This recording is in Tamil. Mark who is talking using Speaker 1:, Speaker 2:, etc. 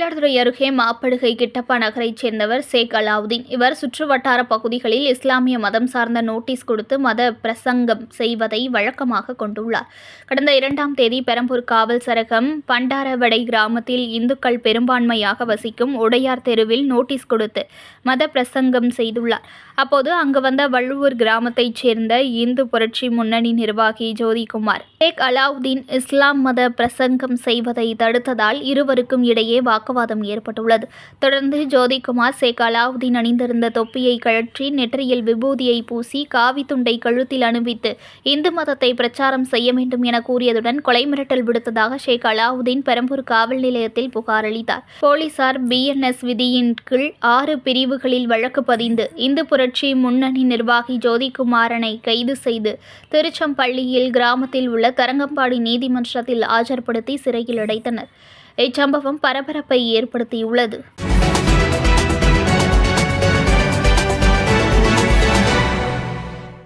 Speaker 1: அருகே மாப்படுகை கிட்டப்பா நகரைச் சேர்ந்தவர் ஷேக் அலாவுதீன். இவர் சுற்றுவட்டார பகுதிகளில் இஸ்லாமிய மதம் சார்ந்த நோட்டீஸ் கொடுத்து மத பிரசங்கம் செய்வதை வழக்கமாக கொண்டுள்ளார். கடந்த இரண்டாம் தேதி பெரம்பூர் காவல் சரகம் பண்டாரவடை கிராமத்தில் இந்துக்கள் பெரும்பான்மையாக வசிக்கும் உடையார் தெருவில் நோட்டீஸ் கொடுத்து மத பிரசங்கம் செய்துள்ளார். அப்போது அங்கு வந்த வள்ளுவர் கிராமத்தைச் சேர்ந்த இந்து புரட்சி முன்னணி நிர்வாகி ஜோதிகுமார் ஷேக் அலாவுதீன் இஸ்லாம் மத பிரசங்கம் செய்வதை தடுத்ததால் இருவருக்கும் இடையே வாக்கு வாக்குவாதம் ஏற்பட்டுள்ளது. தொடர்ந்து ஜோதிகுமார் ஷேக் அலாவுதீன் அணிந்திருந்த தொப்பியை கழற்றி நெற்றியில் விபூதியை பூசி காவி துண்டை கழுத்தில் அணிவித்து இந்து மதத்தை பிரச்சாரம் செய்ய வேண்டும் என கூறியதுடன் கொலை மிரட்டல் விடுத்ததாக ஷேக் அலாவுதீன் பெரம்பூர் காவல் நிலையத்தில் புகார் அளித்தார். போலீசார் பிஎன்எஸ் விதியின் கீழ் ஆறு பிரிவுகளில் வழக்கு பதிந்து இந்து புரட்சி முன்னணி நிர்வாகி ஜோதிகுமாரனை கைது செய்து திருச்சம்பள்ளியில் கிராமத்தில் உள்ள தரங்கம்பாடி நீதிமன்றத்தில் ஆஜர்படுத்தி சிறையில் அடைத்தனர். இச்சம்பவம் பரபரப்பை ஏற்படுத்தியுள்ளது.